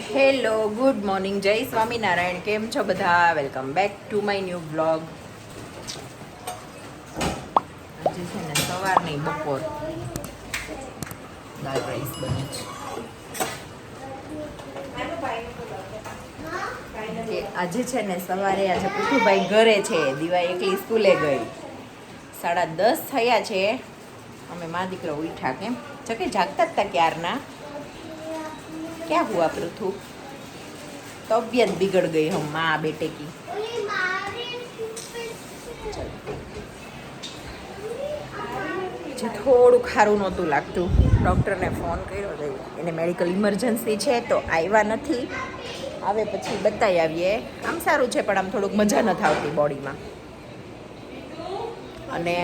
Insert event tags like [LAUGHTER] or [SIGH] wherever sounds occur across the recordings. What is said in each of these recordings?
Hello, good morning. જય સ્વામિનારાયણ. કેમ છો બધા? Welcome back to my new blog આજે છે ને સવારની બપોર. દાળ રાઈસ બને છે. આજે છે ને સવારે આજે પુઠુભાઈ ઘરે છે. દિવા એકલી સ્કૂલે ગઈ. સાડા દસ થયા છે. અમે મા દીકરો ઉઠા કેમ? જો કે જાગતા હતા ક્યારના? क्या हुआ पृथु तबीयत बिगड़ गई हम माँ बेटे की જે થોડું ખારું નહોતું લાગતું ડૉક્ટરને ફોન કર્યો તો એને મેડિકલ ઇમરજન્સી છે તો આવ્યા નથી આવે પછી બતાવી આવીએ આમ સારું છે પણ આમ થોડુંક મજા નથી આવતી બોડીમાં અને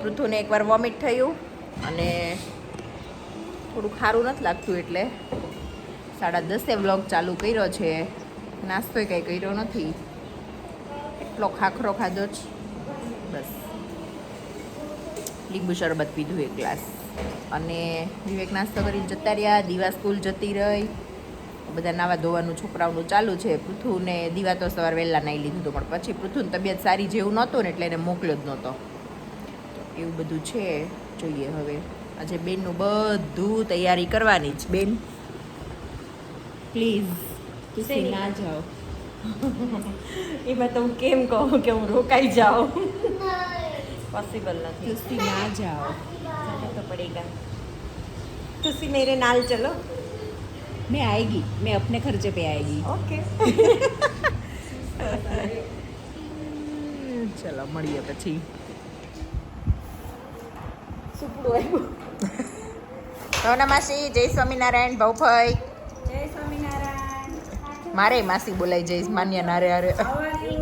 પૃથુને એકવાર વોમિટ થયું અને થોડું ખારું નથી લાગતું એટલે સાડા દસે વ્લોગ ચાલુ કર્યો છે. નાસ્તોય કંઈ કર્યો નથી. એટલો ખાખરો ખાધો જ. બસ. લીંબુ શરબત પીધું એક ગ્લાસ. અને વિવેક નાસ્તો કરીને જતા રહ્યા. દીવા સ્કૂલ જતી રહી. બધા નાવા ધોવાનું છોકરાઓનું ચાલુ છે. પૃથુને દીવા તો સવાર વહેલા નાહી લીધું હતું પણ પછી પૃથુની તબિયત સારી જેવું નહોતું ને એટલે એને મોકલ્યો જ નહોતો. એવું બધું છે. જોઈએ હવે. આજે બેનનું બધું તૈયારી કરવાની જ બેન પ્લીઝ તુસી ના જાઓ [LAUGHS] એમાં તો હું કેમ કહું કે હું રોકાઈ જાઉં [LAUGHS] पॉसिबल नहीं તુસી ના જાઓ जाना तो पड़ेगा तुसी मेरे नाल चलो मैं आएगी मैं अपने खर्चे पे आएगी ओके ચલો મળીએ પછી सुपड़ो આવ્યો ભાવના માસી જય સ્વામિનારાયણ ભાઉભાઈ. જય સ્વામિનારાયણ. મારે માસી બોલાઈ જઈશ માન્ય નારે હારે.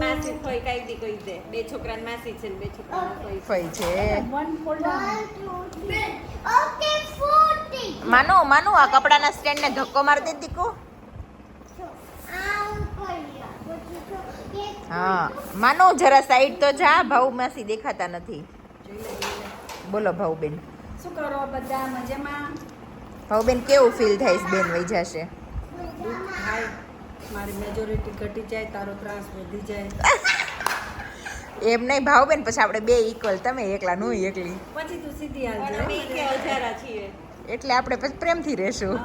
માસી કોઈ કઈ દી કોઈ દે બે છોકરાની માસી છે ને બે છોકરાનો કોઈ ફઈ છે. Okay, forty. માનો માનો આ કપડાના સ્ટેન્ડને ધક્કો માર દે દીકુ. હા. માનો જરા સાઈડ તો જા ભાઉ માસી દેખાતા નથી. બોલો ભાઉ બેન શું કરો બધા મજામાં હવે બેન કેવું ફીલ થાય છે બેન વહી જશે? મારી મેજોરિટી ઘટી જાય તારો ત્રાસ વધી જાય. [LAUGHS] એમ નહીં ભાવ બેન પછી આપણે બે ઇક્વલ તમે એકલા નું એકલી. પછી તું સીધી છીએ. એટલે આપણે પછી પ્રેમથી રહેશું.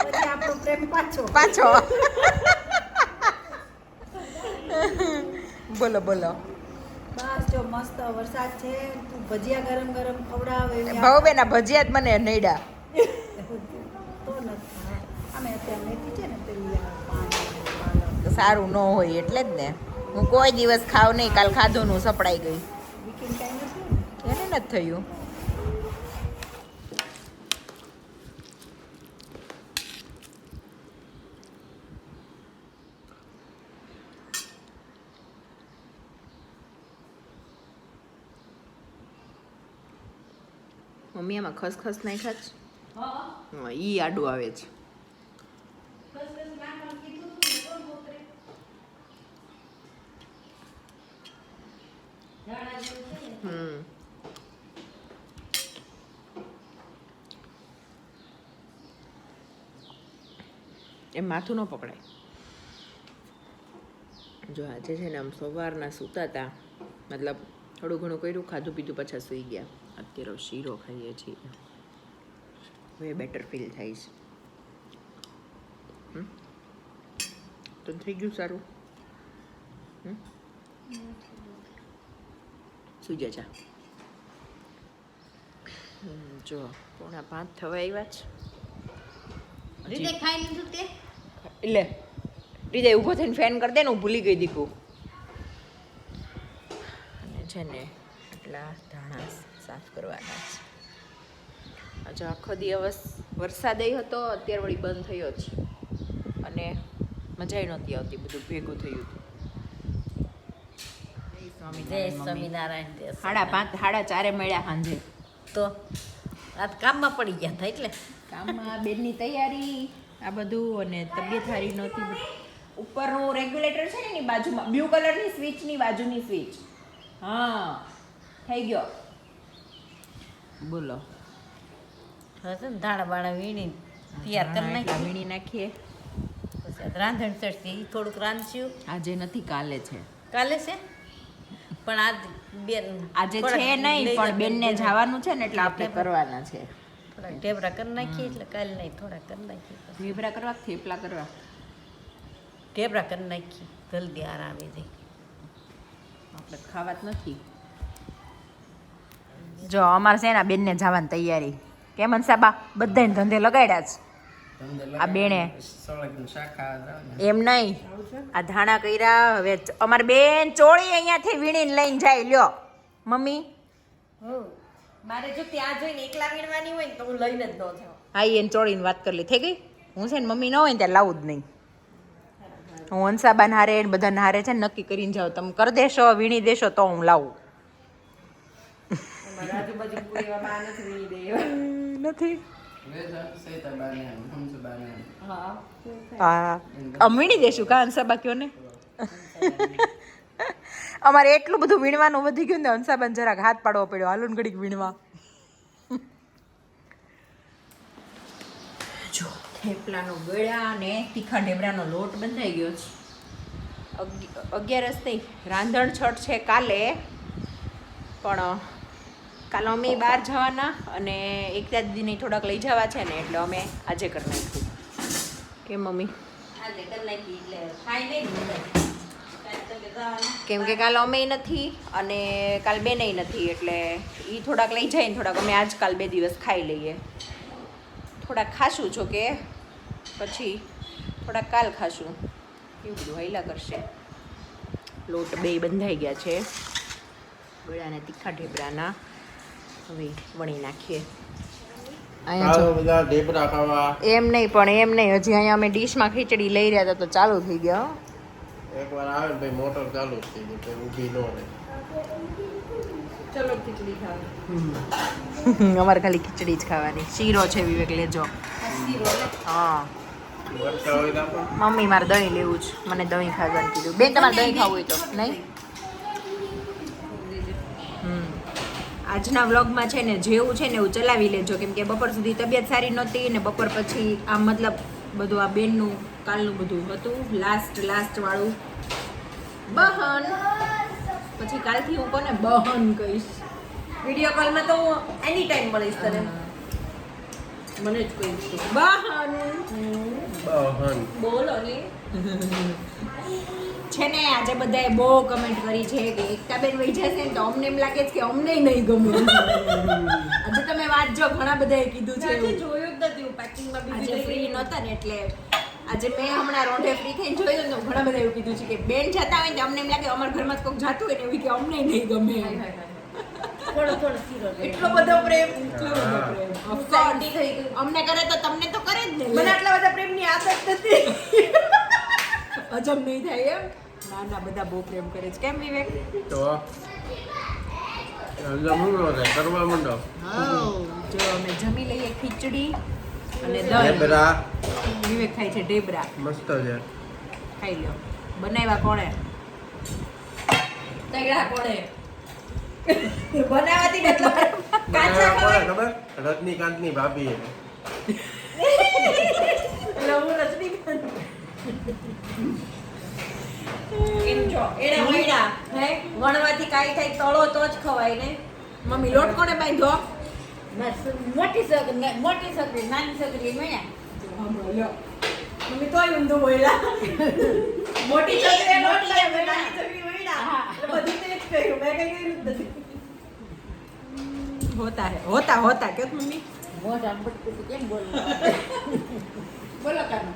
પછી આપણો પ્રેમ પાછો. પાછો. [LAUGHS] બોલો બોલો. બસ જો મસ્ત વરસાદ છે તું ભજીયા ગરમ ગરમ ખવડાવે એવી ભાવ બેન આ ભજીયા જ મને નડ્યા. [LAUGHS] સારું ન હોય એટલે જ ને. હું કોઈ દિવસ ખાવ નહીં કાલ ખાધું નું સપડાઈ ગઈ એને નથી થયું. મમ્મી આમાં ખસખસ નાખ્યા છે. હા. ઈ આડું આવે છે. હમ. એમ માથું ન પકડાય. જો આજે છે ને આમ સવારના સૂતા હતા મતલબ થોડું ઘણું કર્યું ખાધું પીધું પાછા સૂઈ ગયા. અત્યારે શીરો ખાઈએ છીએ. હવે બેટર ફીલ થાય છે. હમ? તો થઈ ગયું સારું? હમ? સુઈ જા જા જો પોણા પાંચ થવા આવ્યા છે. રીતે ખાઈ લીધું તે? એટલે રીતે ઊભો થઈને ફેન કરી દે ને હું ભૂલી ગઈ દીકું. અને છે ને એટલા ધાણા સાફ કરવાના છે. આજે આખો દિવસ વરસાદ હતો અત્યારે વળી બંધ થયો છે અને મજા નહોતી આવતી બધું ભેગું થયું હતું. જય જય સ્વામિનારાયણ મમ્મી. સ્વામિનારાયણ જય સાડા પાંચ સાડા ચારે મળ્યા સાંજે. તો આ તો કામમાં પડી ગયા હતા એટલે? કામમાં બેનની તૈયારી આ બધું અને તબિયત સારી નહોતી. ઉપરનું રેગ્યુલેટર છે ને એની બાજુમાં બ્લુ કલરની સ્વિચની બાજુની સ્વિચ. હા થઈ ગયો. બોલો. છે ને ધાણા બાણા વીણી તૈયાર કરી નાખી વીણી નાખીએ. પછી રાંધણ ચડશે એ થોડુંક રાંધશું. આજે નથી કાલે છે. કાલે છે? પણ આજ બેન આજે છે નહીં પણ બેનને જવાનું છે ને એટલે આપણે કરવાના છે. ઢેબરા કરી નાખીએ એટલે કાલે નહીં થોડા કરી નાખીએ ઢેબરા કરવા થેપલા કરવા? ઢેબરા કરી નાખીએ જલ્દી આરામ આવી જાય. આપણે ખાવાત નથી. જો અમારે છે ને બેનને જવાની તૈયારી. કેમ સાબા બધાને ધંધે લગાડ્યા જ. આ બેને. એમ નહીં. આ ધાણા કર્યા હવે અમારે બેન ચોળી અહીંયાથી વીણીને લઈને જાય. લ્યો મમ્મી. મારે જો ત્યાં જોઈને એકલા વીણવાની હોય ને તો હું લઈને જ ન જાઉં. હા એને ચોળીને વાત કરી લે. થઈ ગઈ? હું છે ને મમ્મી ન હોય ને ત્યાં લાવું જ નહીં. હું હંસાબાન હારે ને બધાને હારે છે ને નક્કી કરીને જાઉં. તમે કરી દેશો વીણી દેશો તો હું લાવું અમારા આજુબાજુ કોઈ એવા બા નથી હા. વીણી દેશું કા હંસાબા કયો ને અમારે એટલું બધું વીણવાનું વધી ગયું ને હંસાબાન જરાક હાથ પાડવો પડ્યો. હાલુન ને ઘડીક વીણવા. જો થેપલાનો ગળા અને તીખા ઢેબરાનો લોટ બંધાઈ ગયો છે. અગિ- અગિયારસ નહીં રાંધણ છઠ છે કાલે. પણ કાલે અમે બહાર જવાના અને એકતા દીદીને થોડાક લઈ જવા છે ને, એટલે અમે આજે કરી નાખ્યું કે મમ્મી. કેમ કે કાલ અમે નથી અને કાલ બેને નથી, એટલે એ થોડાક લઈ જાય ને થોડાક. અમે આજકાલ બે દિવસ ખાઈ લઈએ. થોડાક ખાશું જો કે, પછી થોડાક કાલ ખાશું. એવું બધું હૈલા કરશે. લોટ બે બંધાઈ ગયા છે. ગળાને તીખા ઢેબરાના. હવે વણી નાખીએ. એમ નહીં પણ એમ નહીં હજી અહીંયા અમે ડીશમાં ખીચડી લઈ રહ્યા હતા તો ચાલુ થઈ ગયા હો. એકવાર આવે ને ભાઈ મોટર ચાલુ થઈ ગઈ ઊભી ન રહે. ચલો ખીચડી ખાવા [LAUGHS] અમારે ખાલી ખીચડી જ ખાવાની. શીરો છે વિવેક લેજો. હા. મમ્મી મારે દહીં લેવું છે. મને દહીં ખાવાનું કીધું. બેન તમારે દહીં ખાવું હોય તો. નહીં? આજના વ્લોગમાં છે ને જેવું છે ને એવું ચલાવી લેજો. કેમ કે બપોર સુધી તબિયત સારી નહોતી ને બપોર પછી આ મતલબ બધું આ બેનનું કાલનું બધું હતું. લાસ્ટ લાસ્ટ વાળું. બહન. પછી કાલથી હું કોને બહન કહીશ? વીડિયો કોલમાં તો હું એની ટાઈમ મળીશ તને. મને જ કહીશ બહન. બહન. બોલો ને [LAUGHS] છે ને આજે બધાએ બહુ કમેન્ટ કરી છે કે એકતાબેન વહી જશે ને તો અમને એમ લાગે છે કે અમને નહીં ગમે. આજે તમે વાંચજો ઘણા બધાએ કીધું છે આજે જોયું જ નથી પેકિંગમાં આજે બીજી ફ્રી નહોતા ને એટલે આજે મેં હમણાં રોંઢે ફ્રી થઈને જોયું તો ઘણા બધા એવું કીધું છે કે બેન જતા હોય ને અમને એમ લાગે અમારા ઘરમાં કોઈક જાતું હોય ને એવું કે અમને નહીં ગમે થોડો થોડો એટલો બધો પ્રેમ એટલો બધો પ્રેમ. Of course. શાંતિ થઈ ગઈ. અમને કરે તો તમને તો કરે જ ને મને આટલા બધા પ્રેમની આદત નથી. હજમ નહીં થાય એમ. ના ના બધા બહુ પ્રેમ કરે છે. કેમ વિવેક? તો હજમ છે ન કરવા માંડો. જો અમે જમી લઈએ ખીચડી અને દહીં. ઢેબરા વિવેક ખાય છે ઢેબરા મસ્ત છે. ખાઈ લ્યો બનાવ્યા કોણે? તૈયાર કોણે? કાચા કોને ખબર? રજનીકાંતની ભાભી રજનીકાંત. એમ જો વણ્યા હે? વણવાથી કાઈ થાય તળો તો જ ખવાય ને. મમ્મી લોટ કોને બાંધ્યો મોટી સગરી મોટી સગરી નાની સગરી મળ્યા મમ્મી તોય ઊંધું બોલ્યા. [LAUGHS] મોટી સગરી લાવી નાની સગરી એટલે બધું તે જ કર્યું. મેં કઈ કહ્યું નથી. હોતા હે હોતા હોતા. કે મમ્મી? મોઢા બટકું કેમ બોલું [LAUGHS] બોલો કાનો.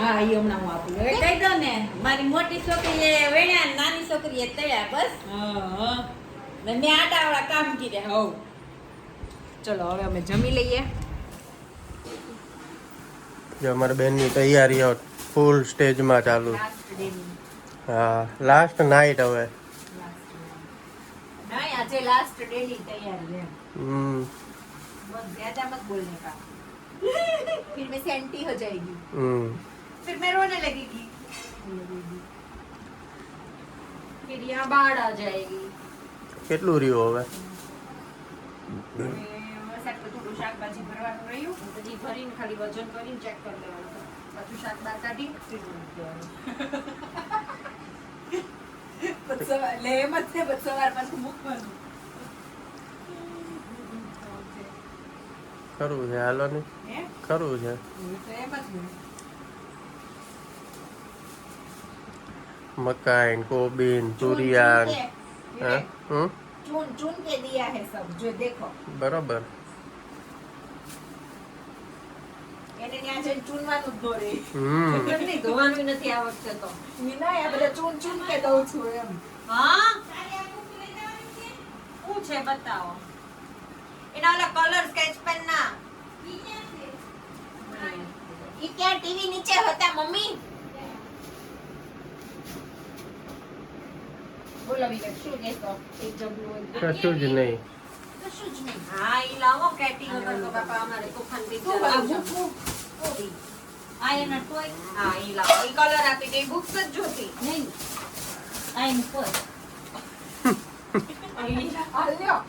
હા એ હમણાં હું આપું. એ કહી દો ને મારી મોટી છોકરીએ વેણ્યા ને નાની છોકરીએ તળ્યા બસ? હા ને મેં આટાવાળા કામ કર્યા. હોવ. ચલો હવે અમે જમી લઈએ. જો અમારા બેનની તૈયારીઓ ફૂલ સ્ટેજમાં ચાલુ. હા લાસ્ટ નાઈટ હવે. લાસ્ટ ડેની તૈયારી હમ. બસ જ્યાદા મત બોલને કા. [LAUGHS] ફિર મેં સેન્ટી હો જાયેગી હમ. फिर मैं रोने लगेगी फिर यहाँ बाढ़ आ जाएगी કેટલું રહ્યું હવે વરસાદ થોડું શાકભાજી ભરવાનું રહ્યું પછી ભરીને ખાલી વજન કરીને ચેક કરી લેવાનું પાછું શાક બહાર કાઢી ફ્રીજમાં મૂકી દેવાનું પછી સવાર- લે એમ જ છે પછી સવાર પાછું મૂકવાનું ખરું છે હાલો ને હે ખરું છે હું તો એમ જ ને. મકાઈ ને કોબી ને તુરિયા ને. હા હમ चून चून के दिया है सब जो देखो બરોબર એને ત્યાં જઈને ચૂનવાનું જ ન રહે હમ કેટલી ધોવાનું નથી આ વખતે તો વિના આ બધા ચૂન ચૂન કે દઉં છું એમ હા શું છે બતાવો એના ઓલા કલર સ્કેચ પેન ના ઈ ક્યાં ટીવી નીચે હતા મમ્મી બોલો વિવેક શું કહેતો એક જબલું હોય કશું જ નહીં કશું જ નહીં હા ઈ લાવો કેટી વગર તો બાપા અમારે તોફાન પિક્ચર આ એના ટોય હા ઈ લાવો ઈ કલર આપી દે બુક્સ જ જોતી નહીં આ એમ પર આ લ્યો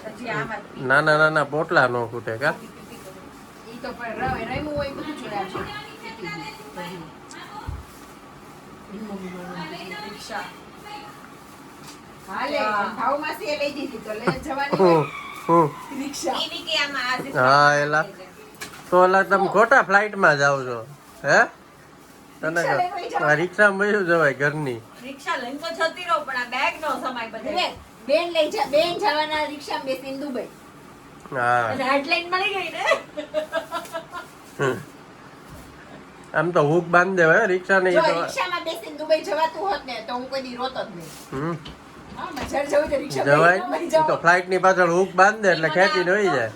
પછી આમાં નાના નાના પોટલા નો ખૂટે કા ઈ તો પણ રવે રમ્યું હોય બધું જોયા છે હા. એલા. તો ઓલા તમે ખોટા ફ્લાઇટમાં જાવ છો હે? તને રિક્ષા જાઓ. વયું જવાય ઘરની. રિક્ષા લઈને તો જતી રહું પણ આ બેગ નો સમાય બધે બેન લઈ જા બેન જવાના રિક્ષામાં બેસીને દુબઈ. હા. હેડલાઇન મળી ગઈ ને? હમ. આમ તો હુક બાંધ દેવાય રિક્ષા નહીં તો રિક્ષામાં બેસીને દુબઈ જવાતું હોત ને તો હું કોઈ દી રોત જ નહીં. જવાય? તો ફ્લાઇટની પાછળ હુક બાંધે એટલે ખેંચી વહી જાય.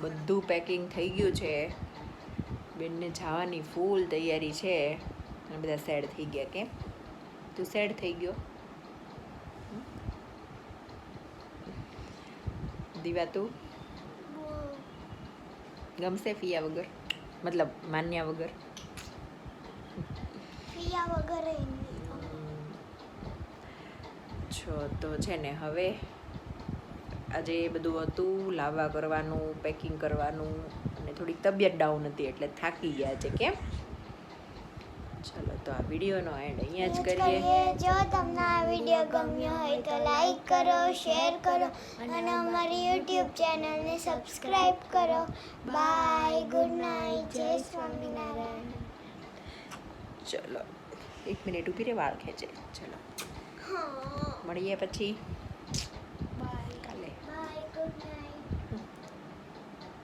બધું પેકિંગ થઈ ગયું છે. બેનને જવાની ફૂલ તૈયારી છે. અને બધા સેડ થઈ ગયા કેમ તું સેડ થઈ ગયો? દીવા તું? ગમશે ફિયા વગર? મતલબ માન્યા વગર? ફિયા વગર છો તો છે ને હવે આજે બધું હતું લાવવા કરવાનું પેકિંગ કરવાનું અને થોડીક તબિયત ડાઉન હતી એટલે થાકી ગયા છે કેમ? ચલો તો આ વિડીયોનો એન્ડ અહીંયા જ કરીએ. જો તમને આ વીડિયો ગમ્યો હોય તો લાઈક કરો શેર કરો અને અમારી યુટ્યુબ ચેનલને સબસ્ક્રાઈબ કરો. બાય ગુડ નાઇટ જય સ્વામિનારાયણ ચલો એક મિનિટ ઊભી રે વાળ ખેંચે. ચલો મળીએ પછી.